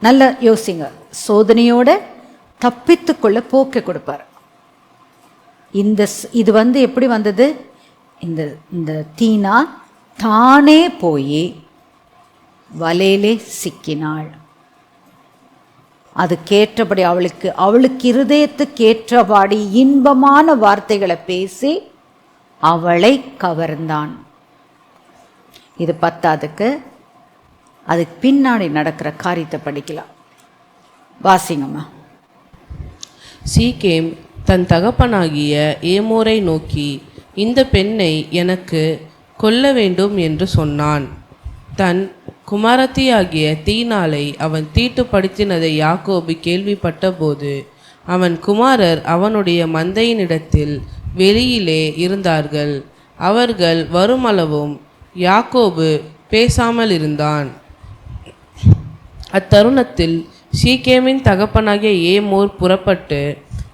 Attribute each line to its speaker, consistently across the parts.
Speaker 1: நல்ல யோசிங்க. சோதனையோட தப்பித்துக்கொள்ள போக்கை கொடுப்பார். இந்த ஸ்- இது வந்து எப்படி வந்தது? இந்த இந்த தீனா தானே போய் வலையிலே சிக்கினாள். அது கேட்டபடி அவளுக்கு அவளுக்கு இருதயத்துக்கு ஏற்றபாடி இன்பமான வார்த்தைகளை பேசி அவளை கவர்ந்தான். இது பத்தாதுக்கு அதுக்கு பின்னாடி நடக்கிற காரியத்தை படிக்கலாம். வாசிங்கம்மா.
Speaker 2: சீகேம் தன் தகப்பனாகிய ஏமோரை நோக்கி இந்த பெண்ணை எனக்கு கொல்ல வேண்டும் என்று சொன்னான். தன் குமாரத்தியாகிய தீனாலை அவன் தீட்டுப்படுத்தினதை யாக்கோபு கேள்விப்பட்டபோது அவன் குமாரர் அவனுடைய மந்தையினிடத்தில் வெளியிலே இருந்தார்கள். அவர்கள் வருமளவும் யாக்கோபு பேசாமல் இருந்தான் அத்தருணத்தில் சீக்கேமின் தகப்பனாகிய ஏமோர் புறப்பட்டு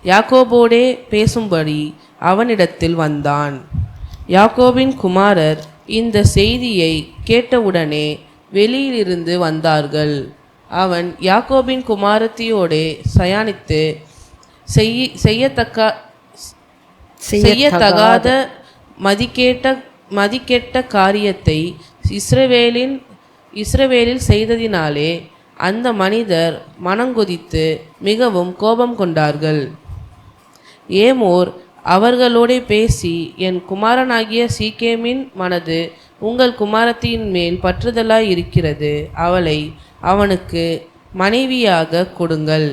Speaker 2: யாக்கோபோடே பேசும்படி அவனிடத்தில் வந்தான். யாக்கோபின் குமாரர் இந்த செய்தியை கேட்டவுடனே வெளியிலிருந்து வந்தார்கள். அவன் யாக்கோபின் குமாரத்தியோடே சயானித்து செய்ய செய்யத்தக்க செய்யத்தகாத மதிக்கேட்ட மதிக்கெட்ட காரியத்தை இஸ்ரவேலின் இஸ்ரவேலில் செய்ததினாலே அந்த மனிதர் மனங்கொதித்து மிகவும் கோபம் கொண்டார்கள். ஏமோர் அவர்களோடே பேசி என் குமாரனாகிய சீக்கேமின் மனது உங்கள் குமாரத்தின் மேல் பற்றுதலாய் இருக்கிறது. அவளை அவனுக்கு மனைவியாக கொடுங்கள்.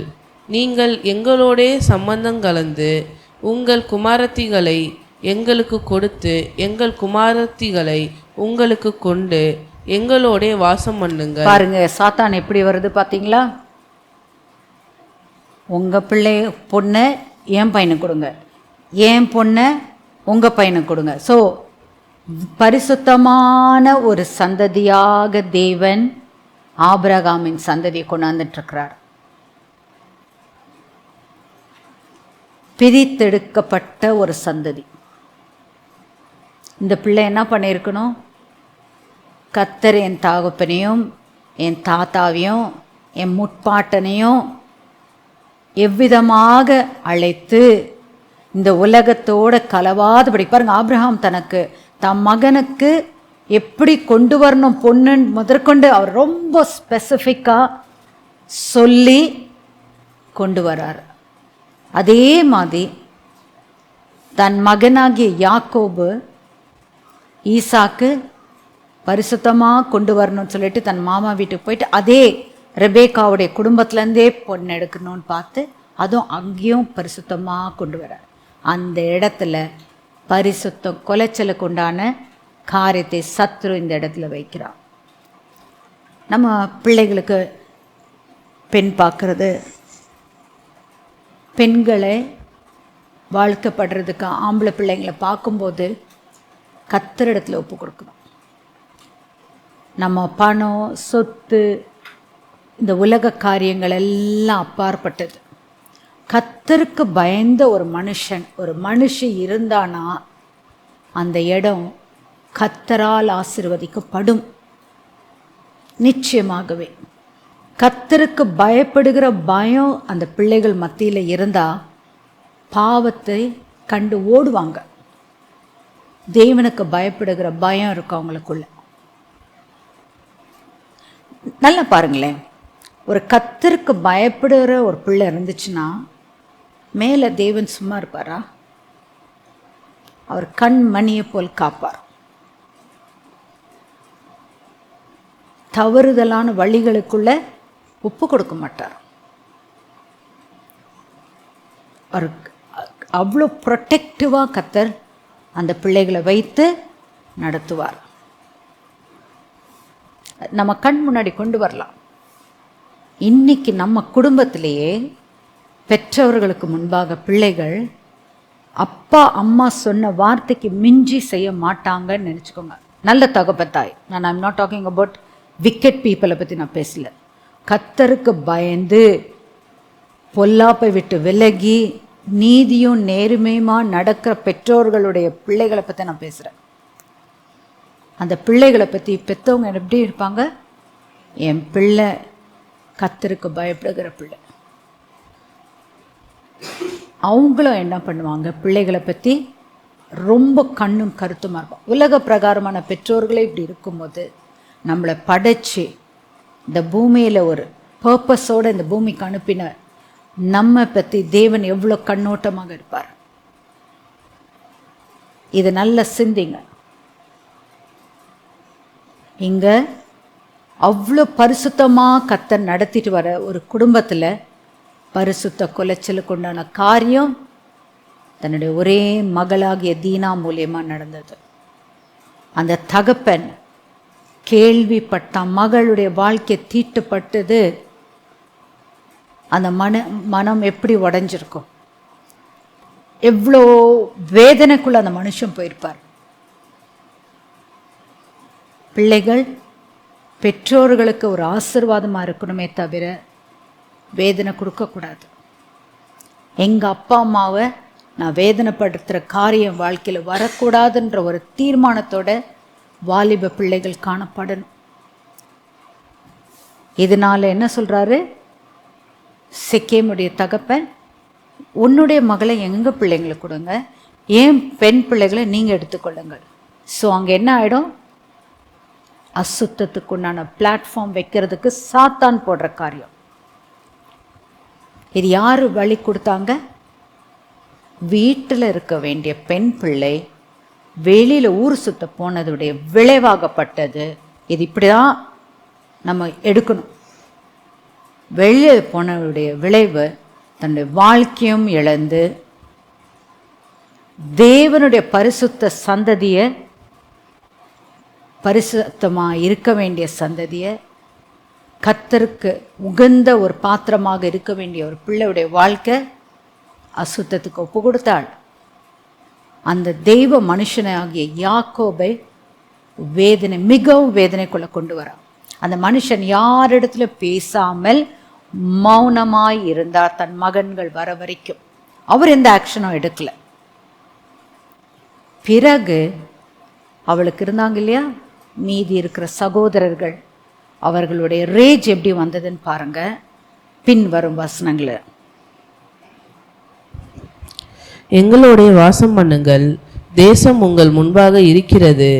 Speaker 2: நீங்கள் எங்களோடே சம்பந்தம் கலந்து உங்கள் குமாரத்திகளை எங்களுக்கு கொடுத்து எங்கள் குமாரத்திகளை உங்களுக்கு கொண்டு எங்களோட வாசம் பண்ணுங்க
Speaker 1: பாருங்க சாத்தான் எப்படி வருது பார்த்தீங்களா உங்கள் பிள்ளை பொண்ணை என் பையனுக்கு கொடுங்க. என் பொண்ணை உங்கள் பையனுக்கு கொடுங்க. ஸோ பரிசுத்தமான ஒரு சந்ததியாக தேவன் ஆபிரகாமின் சந்ததியை கொண்டாந்துட்டுருக்கிறார். பிரித்தெடுக்கப்பட்ட ஒரு சந்ததி. இந்த பிள்ளை என்ன பண்ணியிருக்கணும்? கத்தர் என் தாகப்பனையும் என் தாத்தாவையும் என் முட்பாட்டனையும் எவ்விதமாக அழைத்து இந்த உலகத்தோட கலவாதபடி பாருங்க ஆப்ரஹாம் தனக்கு தம் மகனுக்கு எப்படி கொண்டு வரணும் பொண்ணுன்னு முதற்கொண்டு அவர் ரொம்ப ஸ்பெசிஃபிக்காக சொல்லி கொண்டு வரார். அதே மாதிரி தன் மகனாகிய யாக்கோபு ஈசாக்கு பரிசுத்தமாக கொண்டு வரணும்னு சொல்லிட்டு தன் மாமா வீட்டுக்கு போயிட்டு அதே ரெபேக்காவுடைய குடும்பத்துலேருந்தே பொண்ணு எடுக்கணும்னு பார்த்து அதுவும் அங்கேயும் பரிசுத்தமாக கொண்டு வரார். அந்த இடத்துல பரிசுத்தம் கொலைச்சலுக்கு உண்டான காரியத்தை சத்ரு இந்த இடத்துல வைக்கிறான் நம்ம பிள்ளைகளுக்கு பெண் பார்க்கறது பெண்களை வாழ்க்கப்படுறதுக்கு ஆம்பளை பிள்ளைங்களை பார்க்கும்போது கத்தரிடத்தில் ஒப்பு கொடுக்கணும். நம்ம பணம் சொத்து இந்த உலக காரியங்கள் எல்லாம் அப்பாற்பட்டது. கத்தருக்கு பயந்த ஒரு மனுஷன் ஒரு மனுஷி இருந்தானா அந்த இடம் கத்தரால் ஆசிர்வதிக்கப்படும். நிச்சயமாகவே. கத்தருக்கு பயப்படுகிற பயம் அந்த பிள்ளைகள் மத்தியில் இருந்தால் பாவத்தை கண்டு ஓடுவாங்க. தேவனுக்கு பயப்படுகிற பயம் இருக்கும் அவங்களுக்குள்ள. நல்லா பாருங்களேன். ஒரு கத்தருக்கு பயப்படுகிற ஒரு பிள்ளை இருந்துச்சுன்னா மேலே தேவன் சும்மா இருப்பாரா? அவர் கண் மணியை போல் காப்பார். தவறுதலான வழிகளுக்குள்ள ஒப்பு கொடுக்க மாட்டார். அவர் அவ்வளோ ப்ரொடெக்டிவாக கத்தர் அந்த பிள்ளைகளை வைத்து நடத்துவார். நம்ம கண் முன்னாடி கொண்டு வரலாம். இன்னைக்கு நம்ம குடும்பத்திலேயே பெற்றவர்களுக்கு முன்பாக பிள்ளைகள் அப்பா அம்மா சொன்ன வார்த்தைக்கு மிஞ்சி செய்ய மாட்டாங்கன்னு நினச்சிக்கோங்க. நல்ல தகப்பத்தாய் நான் I'm not talking about wicked பீப்புளை பற்றி நான் பேசல. கத்தருக்கு பயந்து பொல்லாப்பை விட்டு விலகி நீதியும் நேர்மையுமா நடக்கிற பெற்றோர்களுடைய பிள்ளைகளை பற்றி நான் பேசுகிறேன் அந்த பிள்ளைகளை பற்றி பெற்றவங்க எப்படி இருப்பாங்க? என் பிள்ளை கத்தருக்கு பயப்படுகிற பிள்ளை. அவங்களும் என்ன பண்ணுவாங்க? பிள்ளைகளை பற்றி ரொம்ப கண்ணும் கருத்துமாக இருக்கும். உலக பிரகாரமான பெற்றோர்களே இப்படி இருக்கும்போது நம்மளை படைச்சி இந்த பூமியில் ஒரு பர்பஸோடு இந்த பூமிக்கு அனுப்பின நம்ம பற்றி தேவன் எவ்வளோ கண்ணோட்டமாக இருப்பார். இது நல்ல சிந்திங்க. இங்கே அவ்வளோ பரிசுத்தமாக கத்தர் நடத்திட்டு வர ஒரு குடும்பத்தில் பரிசுத்த குலைச்சலுக்கு உண்டான காரியம் தன்னுடைய ஒரே மகளாகிய தீனா மூலியமாக நடந்தது. அந்த தகப்பன் கேள்விப்பட்டான் மகளுடைய வாழ்க்கை தீட்டுப்பட்டது. அந்த மன மனம் எப்படி உடஞ்சிருக்கும்? எவ்வளோ வேதனைக்குள்ளே அந்த மனுஷன் போயிருப்பார். பிள்ளைகள் பெற்றோர்களுக்கு ஒரு ஆசிர்வாதமாக இருக்கணுமே தவிர வேதனை கொடுக்கக்கூடாது. எங்கள் அப்பா அம்மாவை நான் வேதனைப்படுத்துகிற காரியம் வாழ்க்கையில் வரக்கூடாதுன்ற ஒரு தீர்மானத்தோட வாலிப பிள்ளைகள் காணப்படணும். இதனால் என்ன சொல்கிறாரு சிக்கேமுடைய தகப்பன் உன்னுடைய மகளை எங்கள் பிள்ளைங்களுக்கு கொடுங்க? ஏன் பெண் பிள்ளைகளை நீங்கள் எடுத்துக்கொள்ளுங்கள். ஸோ அங்கே என்ன ஆகிடும் அசுத்தத்துக்கு உண்டான பிளாட்ஃபார்ம் வைக்கிறதுக்கு சாத்தான் போடுற காரியம். இது யார் வழி கொடுத்தாங்க? வீட்டில் இருக்க வேண்டிய பெண் பிள்ளை வெளியில் ஊர் சுத்த போனதுடைய விளைவாகப்பட்டது. இது இப்படி தான் நம்ம எடுக்கணும். வெளியில் போனவருடைய விளைவு தன்னுடைய வாழ்க்கையும் இழந்து தேவனுடைய பரிசுத்த சந்ததியை பரிசுத்தமாக இருக்க வேண்டிய சந்ததியை கத்தருக்கு உகந்த ஒரு பாத்திரமாக இருக்க வேண்டிய ஒரு பிள்ளையுடைய வாழ்க்கை அசுத்தத்துக்கு ஒப்பு கொடுத்தாள். அந்த தெய்வ மனுஷனாகிய யாக்கோபை வேதனை மிகவும் வேதனைக்குள்ளே கொண்டு வரான் அந்த மனுஷன் யாரிடத்துல பேசாமல் மௌனமாய் இருந்தார். தன் மகன்கள் வர வரைக்கும். அவர் எந்த ஆக்ஷனும் எடுக்கல. பிறகு அவளுக்கு இருந்தாங்க இல்லையா? மீதி இருக்கிற சகோதரர்கள் அவர்களுடைய ரேஜ் எப்படி வந்ததுன்னு பாருங்க. பின் வரும் வசனங்களை.
Speaker 2: எங்களோடே வாசம் பண்ணுங்கள். தேசம் உங்கள் முன்பாக இருக்கிறது.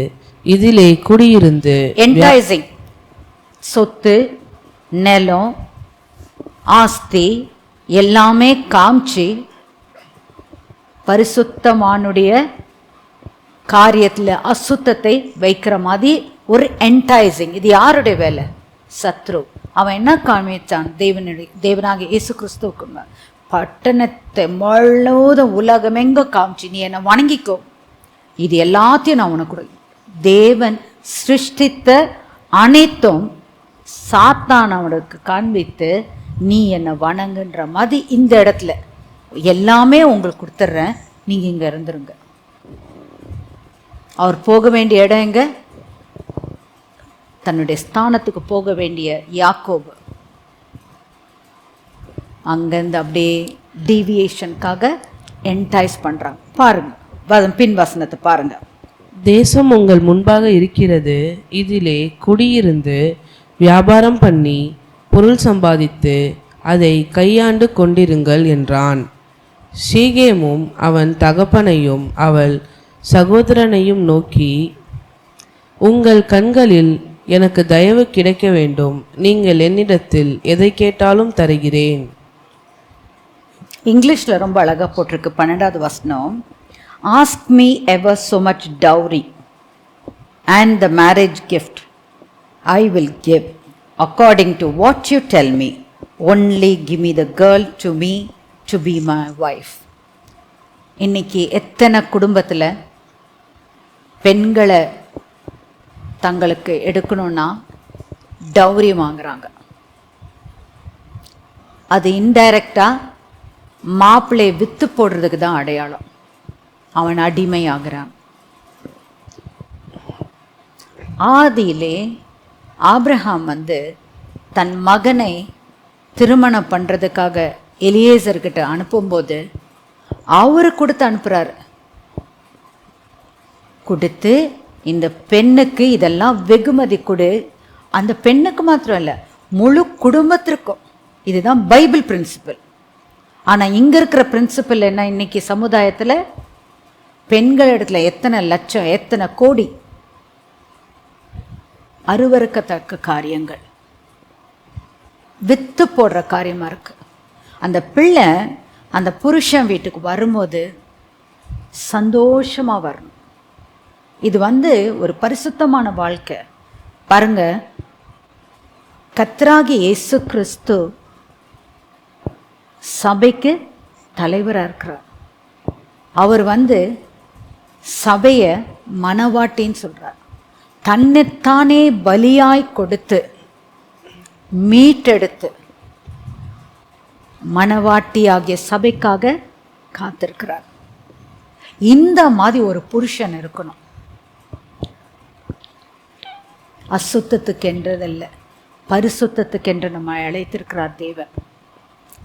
Speaker 2: இதிலே குடியிருந்து
Speaker 1: என்டைசிங் சொத்து நிலம் ஆஸ்தி எல்லாமே காமிச்சு பரிசுத்தமானுடைய காரியத்தில் அசுத்தத்தை வைக்கிற மாதிரி ஒரு என்டைசிங் இது யாருடைய வேலை? சத்ரு. அவன் என்ன காமிச்சான்? தேவனுடைய தேவனாக இயேசு கிறிஸ்துவுக்கு பட்டணத்தை முழுவதும் உலகமெங்க காமிச்சு நீ என்னை வணங்கிக்கோ. இது எல்லாத்தையும் நான் உனக்கு தேவன் சிருஷ்டித்த அனைத்தும் சாத்தான் அவனுக்கு காண்பித்து நீ என்னை வணங்குன்ற மாதிரி இந்த இடத்துல எல்லாமே உங்களுக்கு கொடுத்துட்றேன். நீங்கள் இங்கே இருந்துருங்க. அவர் போக வேண்டிய இடம் எங்க? தன்னுடைய ஸ்தானத்துக்கு போக வேண்டிய யாக்கோபு. அங்கேருந்து அப்படியே டீவியேஷனுக்காக என்டைஸ் பண்ணுறாங்க பாருங்க வ- பின் வசனத்தை பாருங்க.
Speaker 2: தேசம் உங்கள் முன்பாக இருக்கிறது. இதிலே குடியிருந்து வியாபாரம் பண்ணி பொருள் சம்பாதித்து அதை கையாண்டு கொண்டிருங்கள் என்றான். ஷீகேமும் அவன் தகப்பனையும் அவள் சகோதரனையும் நோக்கி உங்கள் கண்களில் எனக்கு தயவு கிடைக்க வேண்டும். நீங்கள் என்னிடத்தில் எதை கேட்டாலும் தருகிறேன்.
Speaker 1: இங்கிலீஷில் ரொம்ப அழகாக போட்டிருக்கு. பன்னெண்டாவது வசனம் ask me ever so much dowry and the marriage gift I will give according to what you tell me only give me the girl to me to be my wife இன்னைக்கு எத்தனை குடும்பத்தில் பெண்களை தங்களுக்கு எடுக்கணும்னா டௌரி வாங்குறாங்க. அது இன்டைரக்டாக மாப்பிள்ளையை with போடுறதுக்கு தான் அடையாளம். அவன் அடிமை ஆகிறான் ஆதியிலே ஆப்ரஹாம் வந்து தன் மகனை திருமணம் பண்ணுறதுக்காக எலியேசர்கிட்ட அனுப்பும்போது அவர் கொடுத்து அனுப்புகிறாரு கொடுத்து இந்த பெண்ணுக்கு இதெல்லாம் வெகுமதி கொடு. அந்த பெண்ணுக்கு மாத்திரம் இல்லை முழு குடும்பத்திற்கும் இதுதான் பைபிள் பிரின்சிபல். ஆனால் இங்கே இருக்கிற பிரின்சிபல் என்ன இன்னைக்கு சமுதாயத்தில்? பெண்கள் இடத்துல எத்தனை லட்சம் எத்தனை கோடி? அருவருக்கத்தக்க காரியங்கள். வித்து போடுற காரியமாக இருக்கு. அந்த பிள்ளை அந்த புருஷன் வீட்டுக்கு வரும்போது சந்தோஷமாக வரணும். இது வந்து ஒரு பரிசுத்தமான வாழ்க்கை. பாருங்க. கத்ராகி இயேசு கிறிஸ்து சபைக்கு தலைவராக இருக்கிறார். அவர் வந்து சபையை மனவாட்டின்னு சொல்கிறார் தன்னைத்தானே பலியாய் கொடுத்து மீட்டெடுத்து மனவாட்டி ஆகிய சபைக்காக காத்திருக்கிறார். இந்த மாதிரி ஒரு புருஷன் இருக்கணும். அசுத்தத்துக்கென்றதல்ல. பரிசுத்தத்துக்கென்று நம்ம அழைத்திருக்கிறார் தேவன்.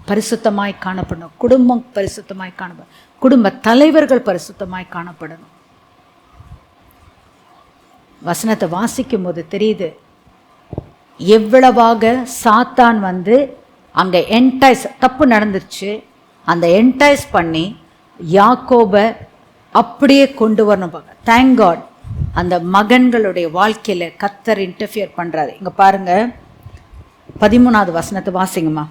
Speaker 1: பரிசுத்தமாய் காணப்படணும். குடும்பம் பரிசுத்தமாய் காணப்படும் குடும்ப தலைவர்கள் பரிசுத்தமாய் காணப்படணும். வசனத்தை வாசிக்கும் போது தெரியுது. எவ்வளவாக சாத்தான் வந்து அங்கே என்டைஸ் தப்பு நடந்துருச்சு. அந்த என்டைஸ் பண்ணி யாக்கோபை அப்படியே கொண்டு வரணும் பார்க்க. தேங்க் காட் அந்த மகன்களுடைய வாழ்க்கையில கத்தர் இன்டர்ஃபியர் பண்றாரு. இங்க பாருங்க பதிமூணாவது வசனத்தை வாசிங்கம்மா.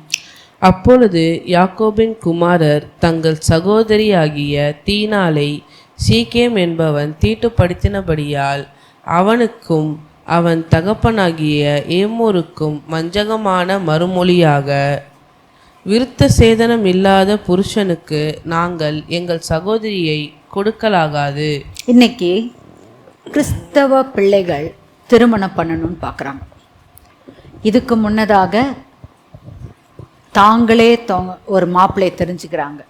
Speaker 2: அப்பொழுது யாக்கோபின் குமாரர் தங்கள் சகோதரியாகிய தீனாளை சீக்கேம் என்பவன் தீட்டுப்படுத்தினபடியால் அவனுக்கும் அவன் தகப்பனாகிய ஏமோருக்கும் வஞ்சகமான மறுமொழியாக விருத்த சேதனம் இல்லாத புருஷனுக்கு நாங்கள் எங்கள் சகோதரியை கொடுக்கலாகாது.
Speaker 1: இன்னைக்கு கிறிஸ்தவ பிள்ளைகள் திருமணம் பண்ணணும்னு பார்க்குறாங்க. இதுக்கு முன்னதாக தாங்களே தோங்க ஒரு மாப்பிள்ளையை தெரிஞ்சுக்கிறாங்க.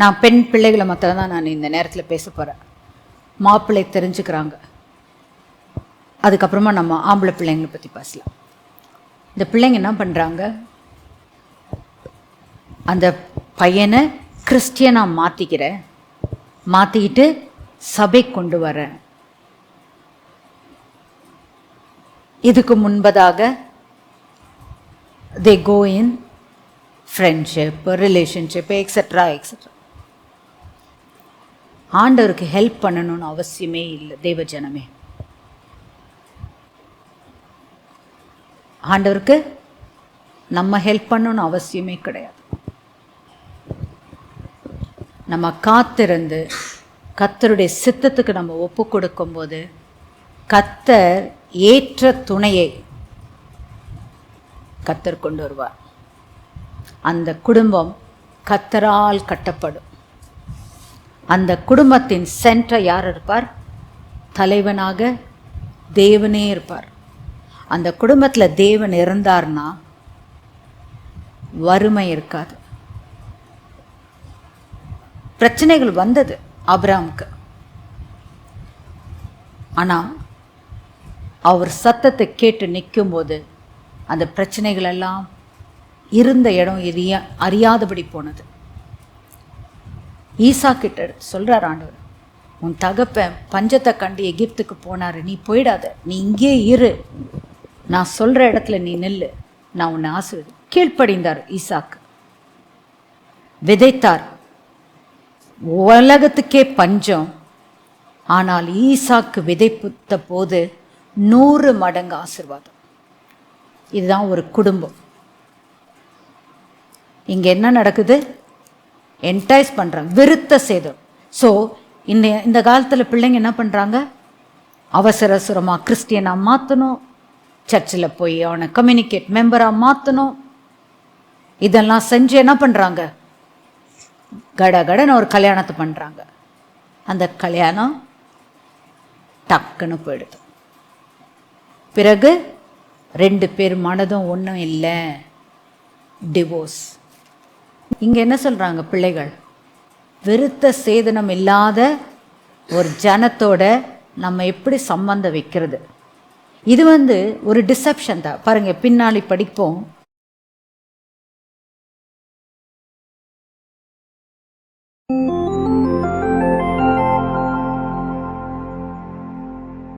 Speaker 1: நான் பெண் பிள்ளைகளை மற்ற தான் நான் இந்த நேரத்தில் பேச போகிறேன் மாப்பிள்ளை தெரிஞ்சுக்கிறாங்க. அதுக்கப்புறமா நம்ம ஆம்பளை பிள்ளைங்களை பற்றி பேசலாம். இந்த பிள்ளைங்க என்ன பண்ணுறாங்க அந்த பையனை கிறிஸ்டியனாக மாற்றிக்கிறேன் மாற்றிக்கிட்டு சபை கொண்டு வரேன் இதுக்கு முன்பதாக they go in friendship relationship extra extra ஆண்டவருக்கு ஹெல்ப் பண்ணணும்னு அவசியமே இல்லை தேவ ஜனமே ஆண்டவருக்கு நம்ம ஹெல்ப் பண்ணணும்னு அவசியமே கிடையாது. நம்ம காத்திருந்து கத்தருடைய சித்தத்துக்கு நம்ம ஒப்பு கொடுக்கும்போது கத்தர் ஏற்ற துணையை கத்தர் கொண்டு வருவார். அந்த குடும்பம் கத்தரால் கட்டப்படும். அந்த குடும்பத்தின் சென்டர் யார் இருப்பார்? தலைவனாக தேவனே இருப்பார். அந்த குடும்பத்தில் தேவன் இருந்தார்னா வறுமை இருக்காது. பிரச்சனைகள் வந்தது ஆபிரகாமுக்கு ஆனால் அவர் சத்தத்தை கேட்டு நிற்கும்போது அந்த பிரச்சனைகள் எல்லாம் இருந்த இடம் எரிய அறியாதபடி போனது. ஈசா கிட்ட சொல்கிறார் ஆண்டவர் உன் தகப்பன் பஞ்சத்தை கண்டு எகிப்துக்கு போனார். நீ போயிடாத. நீ இங்கே இரு. நான் சொல்கிற இடத்துல நீ நில்லு. நான் உன்னை ஆசிரியர் கீழ்ப்படிந்தார் ஈசாக்கு. விதைத்தார். உலகத்துக்கே பஞ்சம். ஆனால் ஈசாக்கு விதைப்புத்த போது நூறு மடங்கு ஆசிர்வாதம். இதுதான் ஒரு குடும்பம். இங்கே என்ன நடக்குது? என்டைஸ் பண்ணுறாங்க விருத்த சேதம். ஸோ இந்த இந்த காலத்தில் பிள்ளைங்க என்ன பண்ணுறாங்க அவசர அவசரமாக கிறிஸ்டியனாக மாற்றணும் சர்ச்சில் போய் அவனை கம்யூனிகேட் மெம்பராக மாற்றணும் இதெல்லாம் செஞ்சு என்ன பண்ணுறாங்க கட கடன்னு ஒரு கல்யாணத்தை பண்ணுறாங்க அந்த கல்யாணம் டக்குன்னு போயிடுது. பிறகு ரெண்டு பேர் மனதும் ஒன்றும் இல்லை. டிவோர்ஸ் இங்கே என்ன சொல்கிறாங்க பிள்ளைகள்? விருத்த சேதனம் இல்லாத ஒரு ஜனத்தோட நம்ம எப்படி சம்பந்தம் வைக்கிறது? இது வந்து ஒரு டிசப்ஷன் தான். பாருங்கள் பின்னாடி படிப்போம்.